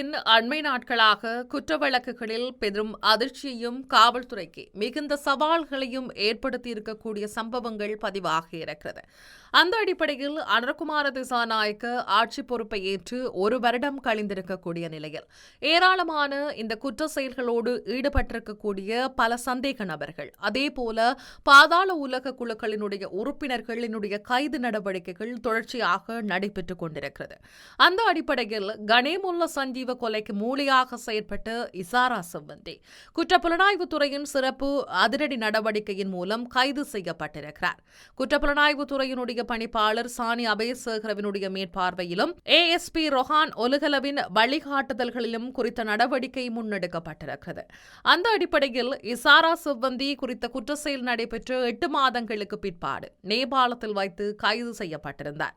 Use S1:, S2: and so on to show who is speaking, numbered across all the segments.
S1: இலங்கையின் அண்மை நாட்களாக குற்ற வழக்குகளில் பெரும் அதிர்ச்சியையும் காவல்துறைக்கு மிகுந்த சவால்களையும் ஏற்படுத்தியிருக்கக்கூடிய சம்பவங்கள் பதிவாகி இருக்கிறது. அந்த அடிப்படையில் அனர்குமார திசாநாயக்க ஆட்சி பொறுப்பை ஏற்று ஒரு வருடம் கழிந்திருக்கக்கூடிய நிலையில் ஏராளமான இந்த குற்ற செயல்களோடு ஈடுபட்டிருக்கக்கூடிய பல சந்தேக நபர்கள் அதேபோல பாதாள உலக குழுக்களினுடைய உறுப்பினர்களினுடைய கைது நடவடிக்கைகள் தொடர்ச்சியாக நடைபெற்றுக் கொண்டிருக்கிறது. அந்த அடிப்படையில் கணேமுல்ல சஞ்சீவ கொலைக்கு மூலியாக செயற்பட்ட இசாரா செவ்வந்தி. குற்ற துறையின் சிறப்பு அதிரடி நடவடிக்கையின் மூலம் கைது செய்யப்பட்டிருக்கிறார். குற்ற துறையினுடைய பணிப்பாளர் சானி அபயசேகரவினுடைய மேற்பார்வையிலும் ஏஎஸ்பி ரொஹான் ஒலுகலவின் வழிகாட்டுதல்களிலும் குறித்த நடவடிக்கை முன்னெடுக்கப்பட்டிருக்கிறது. அந்த அடிப்படையில் இசாரா செவ்வந்தி குறித்த குற்ற செயல் நடைபெற்ற எட்டு மாதங்களுக்கு பிற்பாடு நேபாளத்தில் வைத்து கைது செய்யப்பட்டிருந்தார்.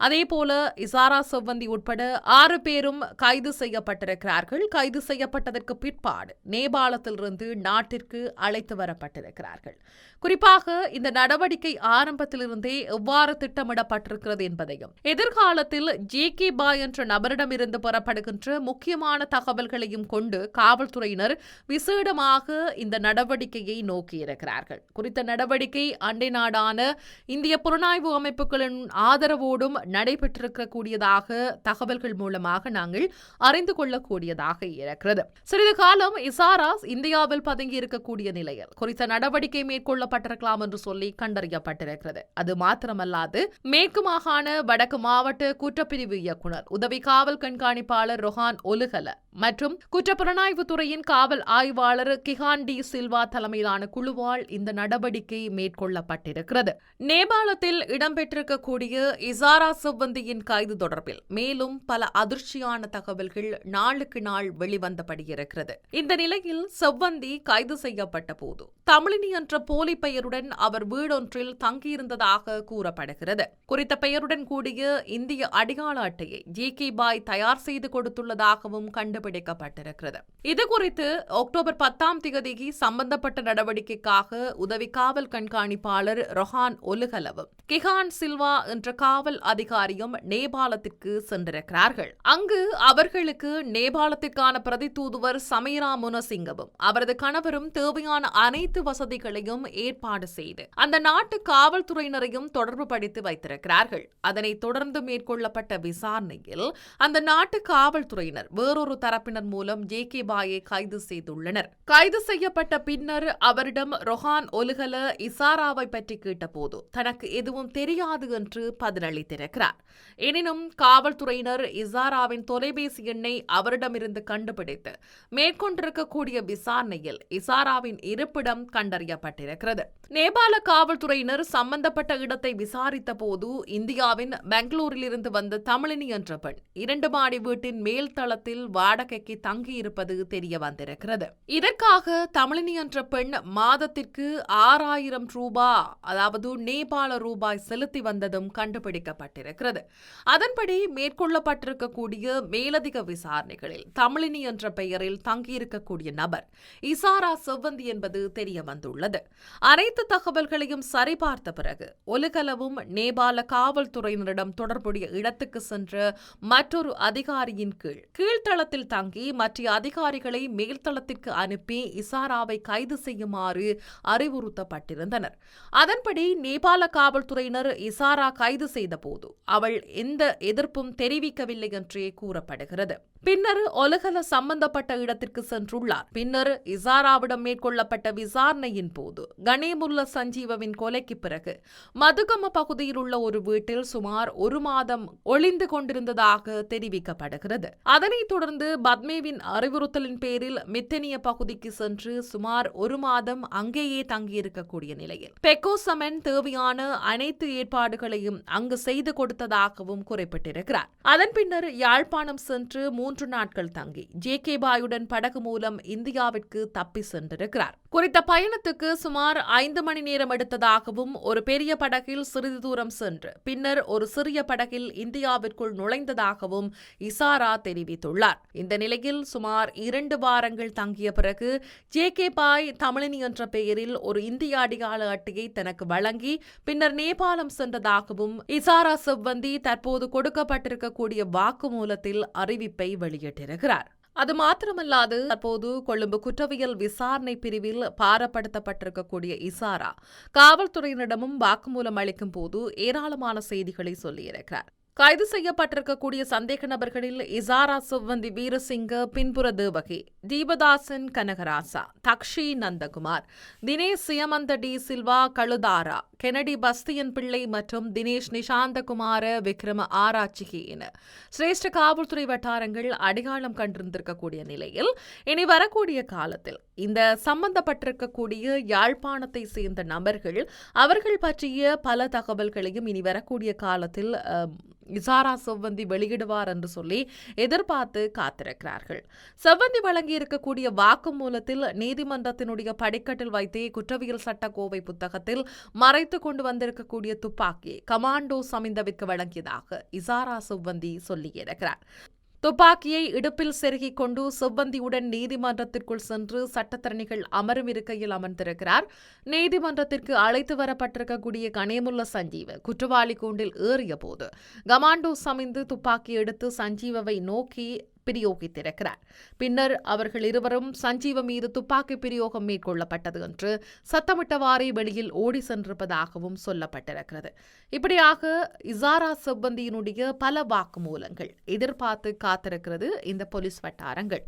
S1: அதேபோல இசாரா செவ்வந்தி உட்பட ஆறு பேரும் கைது செய்யப்பட்டிருக்கிறார்கள். கைது செய்யப்பட்டதற்கு பிற்பாடு நேபாளத்திலிருந்து நாட்டிற்கு அழைத்து வரப்பட்டிருக்கிறார்கள். குறிப்பாக இந்த நடவடிக்கை ஆரம்பத்திலிருந்தே எவ்வாறு திட்டமிடப்பட்டிருக்கிறது என்பதையும் எதிர்காலத்தில் ஜே கே பாய் என்ற நபரிடமிருந்து பெறப்படுகின்ற முக்கியமான தகவல்களையும் கொண்டு காவல்துறையினர் விசேடமாக இந்த நடவடிக்கையை நோக்கியிருக்கிறார்கள். குறித்த நடவடிக்கை அண்டை நாடான இந்திய புலனாய்வு அமைப்புகளின் ஆதரவோடும் நடைபெற்றிருக்கக்கூடியதாக தகவல்கள் மூலமாக நாங்கள் அறிந்து கொள்ளக்கூடியதாக இருக்கிறது. சிறிது காலம் இசாராஸ் இந்தியாவில் பதுங்கி இருக்கக்கூடிய நிலையில் குறித்த நடவடிக்கை மேற்கொள்ளப்பட்டிருக்கலாம் என்று சொல்லி கண்டறியப்பட்டிருக்கிறது. அது மாத்திரமல்லாது மேற்கு மாகாண வடக்கு மாவட்ட குற்றப்பிரிவு இயக்குனர் உதவி காவல் கண்காணிப்பாளர் ரொஹான் ஒலுகல மற்றும் குற்றப்புலனாய்வு துறையின் காவல் ஆய்வாளர் கிஹான் டி சில்வா தலைமையிலான குழுவால் இந்த நடவடிக்கை மேற்கொள்ளப்பட்டிருக்கிறது. நேபாளத்தில் இடம்பெற்றிருக்கக்கூடிய இசாரா செவ்வந்தியின் கைது தொடர்பில் மேலும் பல அதிர்ச்சியான தகவல்கள் நாளுக்கு நாள் வெளிவந்தபடி இருக்கிறது இந்த நிலையில் செவ்வந்தி கைது செய்யப்பட்ட போது தமிழினி என்ற போலி பெயருடன் அவர் வீடொன்றில் தங்கியிருந்ததாக கூறப்படுகிறது. குறித்த பெயருடன் கூடிய இந்திய அடையாள அட்டையை ஜி கே பாய் தயார் செய்து கொடுத்துள்ளதாகவும் கண்டுபிடிக்கப்பட்டிருக்கிறது. இது குறித்து அக்டோபர் பத்தாம் தேதிக்கு சம்பந்தப்பட்ட நடவடிக்கைக்காக உதவி காவல் கண்காணிப்பாளர் ரொஹான் ஒலுகலவும் கிஹான் சில்வா என்ற காவல் அதிகாரியும் நேபாளத்திற்கு சென்றிருக்கிறார்கள். அங்கு அவர்களுக்கு நேபாளத்திற்கான பிரதி தூதுவர் சமீரா முனசிங்கவும் அவரது கணவரும் தேவையான அனைத்து வசதிகளையும் ஏற்பாடு செய்து அந்த நாட்டு காவல்துறையினரையும் தொடர்பு படுத்தி வைத்திருக்கிறார்கள். அதனை தொடர்ந்து மேற்கொள்ளப்பட்ட விசாரணையில் அந்த நாட்டு காவல்துறையினர் வேறொரு தரப்பினர் மூலம் ஜே கே பாயை கைது செய்துள்ளனர். கைது செய்யப்பட்ட பின்னர் அவரிடம் ரொஹான் ஒலுகல இசாராவை பற்றி கேட்டபோது தனக்கு எதுவும் தெரியாது என்று பதிலளித்திருக்கிறார். எனினும் காவல்துறையினர் இசாராவின் தொலைபேசி எண்ணை அவரிடமிருந்து கண்டுபிடித்து மேற்கொண்டிருக்கக்கூடிய விசாரணையில் இசாராவின் இருப்பிடம் கண்டறியப்பட்டிருக்கிறது. நேபாள காவல்துறையினர் சம்பந்தப்பட்ட இடத்தை விசாரித்த போது இந்தியாவின் பெங்களூரிலிருந்து வந்த தமிழினி என்ற பெண் இரண்டு மாடி வீட்டின் மேல் தளத்தில் வாடகைக்கு தங்கியிருப்பது தெரிய வந்திருக்கிறது. இதற்காக தமிழினி என்ற பெண் மாதத்திற்கு ஆறாயிரம் ரூபாய் அதாவது நேபாள ரூபாய் செலுத்தி வந்ததும் கண்டுபிடிக்கப்பட்டிருக்கிறது. அதன்படி மேற்கொள்ளப்பட்டிருக்கக்கூடிய மேலதிக விசாரணைகளில் தமிழினி என்ற பெயரில் தங்கியிருக்கக்கூடிய நபர் இசாரா செவ்வந்தி என்பது தெரிய வந்துள்ளது அனைத்து தகவல்களையும் சரிபார்த்த பிறகு ஒலுகலவும் நேபாள காவல்துறையினரிடம் தொடர்புடைய இடத்துக்கு சென்ற மற்றொரு அதிகாரியின் கீழ் கீழ்த்தளத்தில் தங்கி மற்ற அதிகாரிகளை மேல்தளத்திற்கு அனுப்பி இசாராவை கைது செய்யுமாறு அறிவுறுத்தப்பட்டிருந்தனர். அதன்படி நேபாள காவல்துறையினர் இசாரா கைது செய்தபோது அவள் எந்த எதிர்ப்பும் தெரிவிக்கவில்லை என்றே கூறப்படுகிறது. பின்னர் ஒலகல சம்பந்தப்பட்ட இடத்திற்கு சென்றுள்ளார். பின்னர் இசாராவிடம் மேற்கொள்ளப்பட்ட விசாரணையின் போது கணேமுல்ல சஞ்சீவவின் கொலைக்கு பிறகு மதுகம பகுதியில் உள்ள ஒரு வீட்டில் சுமார் ஒரு மாதம் ஒளிந்து கொண்டிருந்ததாக தெரிவிக்கப்படுகிறது. அதனைத் தொடர்ந்து பத்மேவின் அறிவுறுத்தலின் பேரில் மித்தனிய பகுதிக்கு சென்று சுமார் ஒரு மாதம் அங்கேயே தங்கியிருக்கக்கூடிய நிலையில் பெக்கோசமன் தேவையான அனைத்து ஏற்பாடுகளையும் அங்கு செய்து கொடுத்ததாகவும் குறிப்பிட்டிருக்கிறார். அதன் பின்னர் யாழ்ப்பாணம் சென்று மூன்று மூன்று நாட்கள் தங்கி ஜே கே பாயுடன் படகு மூலம் இந்தியாவிற்கு தப்பி சென்றிருக்கிறார். குறித்த பயணத்துக்கு சுமார் ஐந்து மணி நேரம் எடுத்ததாகவும் ஒரு பெரிய படகில் சிறிது தூரம் சென்று பின்னர் ஒரு சிறிய படகில் இந்தியாவிற்குள் நுழைந்ததாகவும் இசாரா தெரிவித்துள்ளார். இந்த நிலையில் சுமார் இரண்டு வாரங்கள் தங்கிய பிறகு ஜே கே பாய் தமிழினி என்ற பெயரில் ஒரு இந்திய அடையாள அட்டையை தனக்கு வழங்கி பின்னர் நேபாளம் சென்றதாகவும் இசாரா செவ்வந்தி தற்போது கொடுக்கப்பட்டிருக்கக்கூடிய வாக்குமூலத்தில் அறிவிப்பை வெளியிட்டிருக்கிறார் அது மாத்திரமல்லாது தற்போது கொழும்பு குற்றவியல் விசாரணை பிரிவில் பாரப்படுத்தப்பட்டிருக்கக்கூடிய இசாரா காவல்துறையினரிடமும் வாக்குமூலம் அளிக்கும் போது ஏராளமான செய்திகளை சொல்லியிருக்கிறார். கைது செய்யப்பட்டிருக்கக்கூடிய சந்தேக நபர்களில் இசாரா சுவந்தி வீரசிங்க பின்புற தேவகி தீபதாசன் கனகராசா தக்ஷி நந்தகுமார் தினேஷ் சியமந்த டி சில்வா கழுதாரா கெனடி பஸ்தியன் பிள்ளை மற்றும் தினேஷ் நிஷாந்தகுமார விக்ரம ஆராய்ச்சிகி என சிரேஷ்ட காவல்துறை வட்டாரங்கள் அடையாளம் கண்டிருந்திருக்கக்கூடிய நிலையில் இனி வரக்கூடிய காலத்தில் இந்த சம்பந்தப்பட்டிருக்கக்கூடிய யாழ்ப்பாணத்தை சேர்ந்த நபர்கள் அவர்கள் பற்றிய பல தகவல்களையும் இனி வரக்கூடிய காலத்தில் இசாரா செவ்வந்தி வெளியிடுவார் என்று சொல்லி எதிர்பார்த்து காத்திருக்கிறார்கள். செவ்வந்தி வழங்கி இருக்கக்கூடிய வாக்குமூலத்தில் நீதிமன்றத்தினுடைய படிக்கட்டில் வைத்தே குற்றவியல் சட்ட கோவை புத்தகத்தில் மறைத்து கொண்டு வந்திருக்கக்கூடிய துப்பாக்கி கமாண்டோ சமிந்தவிற்கு வழங்கியதாக இசாரா செவ்வந்தி சொல்லியிருக்கிறார் துப்பாக்கியை இடுப்பில் செருகிக் கொண்டு செவ்வந்தியுடன் நீதிமன்றத்திற்குள் சென்று சட்டத்தரணிகள் அமரும் இருக்கையில் அமர்ந்திருக்கிறார். நீதிமன்றத்திற்கு அழைத்து வரப்பட்டிருக்கக்கூடிய கனேமுல்ல சஞ்சீவ குற்றவாளி கூண்டில் ஏறிய போது கமாண்டோ சமைந்து துப்பாக்கி எடுத்து சஞ்சீவவை நோக்கி பிரயோகித்திருக்கிறார். பின்னர் அவர்கள் இருவரும் சஞ்சீவ மீது துப்பாக்கி பிரயோகம் மேற்கொள்ளப்பட்டது என்று சத்தமிட்டவாறே வெளியில் ஓடி சென்றிருப்பதாகவும் சொல்லப்பட்டிருக்கிறது. இப்படியாக இசாரா சிப்பந்தியினுடைய பல வாக்குமூலங்கள் எதிர்பார்த்து காத்திருக்கிறது இந்த போலீஸ் வட்டாரங்கள்.